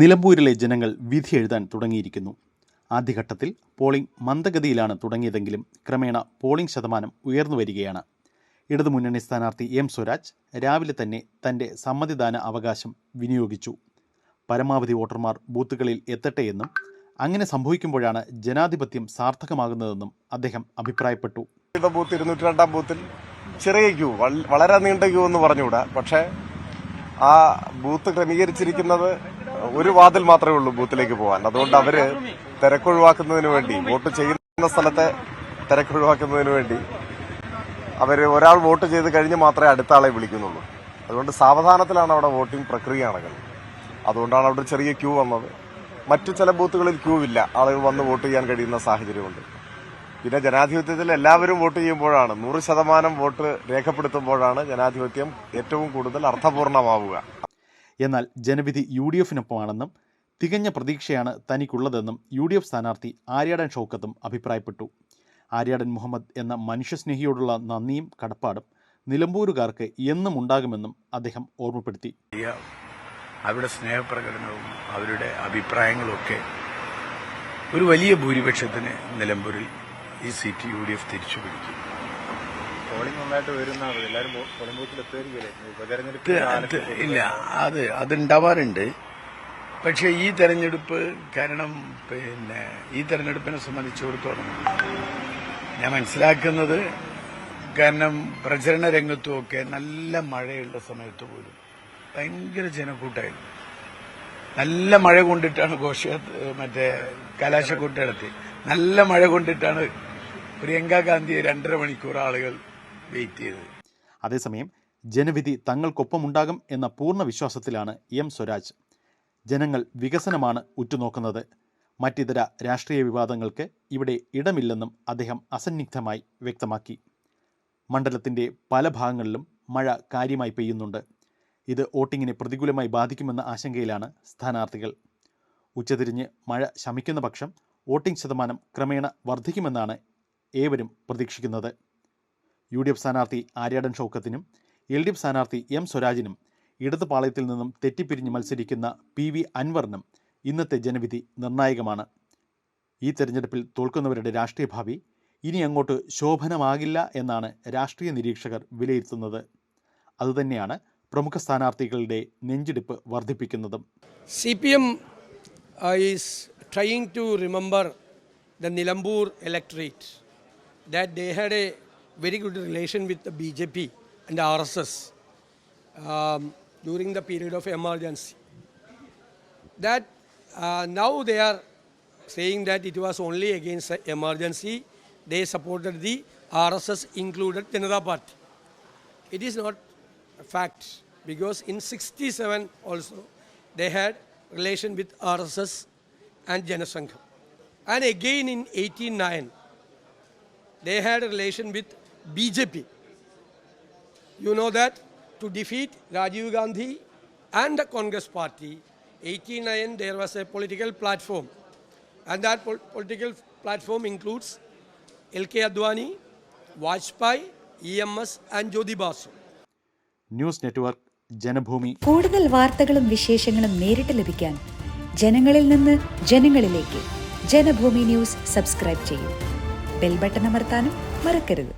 നിലമ്പൂരിലെ ജനങ്ങൾ വിധി എഴുതാൻ തുടങ്ങിയിരിക്കുന്നു. ആദ്യഘട്ടത്തിൽ പോളിംഗ് മന്ദഗതിയിലാണ് തുടങ്ങിയതെങ്കിലും ക്രമേണ പോളിംഗ് ശതമാനം ഉയർന്നു വരികയാണ്. ഇടതുമുന്നണി സ്ഥാനാർത്ഥി എം സ്വരാജ് രാവിലെ തന്നെ തന്റെ സമ്മതിദാന അവകാശം വിനിയോഗിച്ചു. പരമാവധി വോട്ടർമാർ ബൂത്തുകളിൽ എത്തട്ടെ എന്നും അങ്ങനെ സംഭവിക്കുമ്പോഴാണ് ജനാധിപത്യം സാർത്ഥകമാകുന്നതെന്നും അദ്ദേഹം അഭിപ്രായപ്പെട്ടു. ബൂത്ത് ഇരുന്നൂറ്റി രണ്ടാം ബൂത്തിൽ ചെറിയ ക്യൂ വളരെ നീണ്ട ക്യൂ എന്ന് പറഞ്ഞുകൂടാ. പക്ഷേ ആ ബൂത്ത് ക്രമീകരിച്ചിരിക്കുന്നത് ഒരു വാതിൽ മാത്രമേ ഉള്ളൂ ബൂത്തിലേക്ക് പോകാൻ അതുകൊണ്ട് അവർ തിരക്കൊഴിവാക്കുന്നതിന് വേണ്ടി വോട്ട് ചെയ്യുന്ന സ്ഥലത്തെ തിരക്കൊഴിവാക്കുന്നതിന് വേണ്ടി അവർ ഒരാൾ വോട്ട് ചെയ്ത് കഴിഞ്ഞ് മാത്രമേ അടുത്ത ആളെ വിളിക്കുന്നുള്ളൂ. അതുകൊണ്ട് സാവധാനത്തിലാണ് അവിടെ വോട്ടിംഗ് പ്രക്രിയ നടക്കുന്നത്. അതുകൊണ്ടാണ് അവിടെ ചെറിയ ക്യൂ വന്നത്. മറ്റു ചില ബൂത്തുകളിൽ ക്യൂ ഇല്ല. ആളുകൾ വന്ന് വോട്ട് ചെയ്യാൻ കഴിയുന്ന സാഹചര്യമുണ്ട്. പിന്നെ ജനാധിപത്യത്തിൽ എല്ലാവരും വോട്ട് ചെയ്യുമ്പോഴാണ് നൂറ് ശതമാനം വോട്ട് രേഖപ്പെടുത്തുമ്പോഴാണ് ജനാധിപത്യം ഏറ്റവും കൂടുതൽ അർത്ഥപൂർണമാവുക. എന്നാൽ ജനവിധി യു ഡി എഫിനൊപ്പമാണെന്നും തികഞ്ഞ പ്രതീക്ഷയാണ് തനിക്കുള്ളതെന്നും യു ഡി എഫ് സ്ഥാനാർത്ഥി ആര്യാടൻ ഷൗക്കത്തും അഭിപ്രായപ്പെട്ടു. ആര്യാടൻ മുഹമ്മദ് എന്ന മനുഷ്യസ്നേഹിയോടുള്ള നന്ദിയും കടപ്പാടും നിലമ്പൂരുകാർക്ക് എന്നും ഉണ്ടാകുമെന്നും അദ്ദേഹം ഓർമ്മപ്പെടുത്തി. അവരുടെ സ്നേഹപ്രകടനവും അവരുടെ അഭിപ്രായങ്ങളൊക്കെ ഒരു വലിയ ഭൂരിപക്ഷത്തിന് നിലമ്പൂരിൽ ഈ സീറ്റ് യു ഡി എഫ് തിരിച്ചു പിടിക്കും പോളിംഗ് നന്നായിട്ട് വരുന്ന എല്ലാവരും പോളിംഗ് ബൂത്തിൽ ഉപതെരഞ്ഞെടുപ്പ് ഇല്ല അത് അതുണ്ടാവാറുണ്ട്. പക്ഷെ ഈ തെരഞ്ഞെടുപ്പ് കാരണം പിന്നെ ഈ തെരഞ്ഞെടുപ്പിനെ സംബന്ധിച്ചിടത്തോളം ഞാൻ മനസ്സിലാക്കുന്നത് കാരണം പ്രചരണ രംഗത്തുമൊക്കെ നല്ല മഴയുള്ള സമയത്ത് പോലും ഭയങ്കര ജനക്കൂട്ടായിരുന്നു. നല്ല മഴ കൊണ്ടിട്ടാണ് ഘോഷയാത്ര മറ്റേ കലാശക്കൂട്ട് നടത്തി നല്ല മഴ കൊണ്ടിട്ടാണ് പ്രിയങ്ക ഗാന്ധിയെ രണ്ടര മണിക്കൂർ ആളുകൾ വെയിറ്റ് ചെയ്തത് അതേസമയം ജനവിധി തങ്ങൾക്കൊപ്പമുണ്ടാകും എന്ന പൂർണ വിശ്വാസത്തിലാണ് എം സ്വരാജ്. ജനങ്ങൾ വികസനമാണ് ഉറ്റുനോക്കുന്നത്. മറ്റിതര രാഷ്ട്രീയ വിവാദങ്ങൾക്ക് ഇവിടെ ഇടമില്ലെന്നും അദ്ദേഹം അസന്നിഗ്ധമായി വ്യക്തമാക്കി. മണ്ഡലത്തിന്റെ പല ഭാഗങ്ങളിലും മഴ കാര്യമായി പെയ്യുന്നുണ്ട്. ഇത് വോട്ടിങ്ങിനെ പ്രതികൂലമായി ബാധിക്കുമെന്ന ആശങ്കയിലാണ് സ്ഥാനാർത്ഥികൾ. ഉച്ചതിരിഞ്ഞ് മഴ ശമിക്കുന്ന പക്ഷം വോട്ടിംഗ് ശതമാനം ക്രമേണ വർദ്ധിക്കുമെന്നാണ് ഏവരും പ്രതീക്ഷിക്കുന്നത്. യു ഡി എഫ് സ്ഥാനാർത്ഥി ആര്യാടൻ ഷൗക്കത്തിനും എൽ ഡി എഫ് സ്ഥാനാർത്ഥി എം സ്വരാജിനും ഇടത് പാളയത്തിൽ നിന്നും തെറ്റിപ്പിരിഞ്ഞ് മത്സരിക്കുന്ന പി വി അൻവറിനും ഇന്നത്തെ ജനവിധി നിർണായകമാണ്. ഈ തെരഞ്ഞെടുപ്പിൽ തോൽക്കുന്നവരുടെ രാഷ്ട്രീയ ഭാവി ഇനി അങ്ങോട്ട് ശോഭനമാകില്ല എന്നാണ് രാഷ്ട്രീയ നിരീക്ഷകർ വിലയിരുത്തുന്നത്. അതുതന്നെയാണ് പ്രമുഖ സ്ഥാനാർത്ഥികളുടെ നെഞ്ചിടിപ്പ് വർദ്ധിപ്പിക്കുന്നതും. C P M is trying to remember the Nilambur electorate that they had a very good relation with the BJP and the RSS um, during the period of emergency. That uh, now they are saying that it was only against the emergency. They supported the RSS included Janata Party. It is not a fact because in 67 also they had relation with RSS and Janasangham. And again in 89 they had a relation with BJP. You know that to defeat Rajiv Gandhi and the Congress party, 89 there was a political platform. And that pol- political platform includes LK Advani, Vajpayee, EMS and Jyoti Basu. News network Janabhoomi കൂടുതൽ വാർത്തകളും വിശേഷങ്ങളും നേരിട്ട് ലഭിക്കാൻ ജനങ്ങളിൽ നിന്ന് ജനങ്ങളിലേക്ക് Janabhoomi news subscribe ചെയ്യൂ bell button അമർത്താനും മറക്കരുത്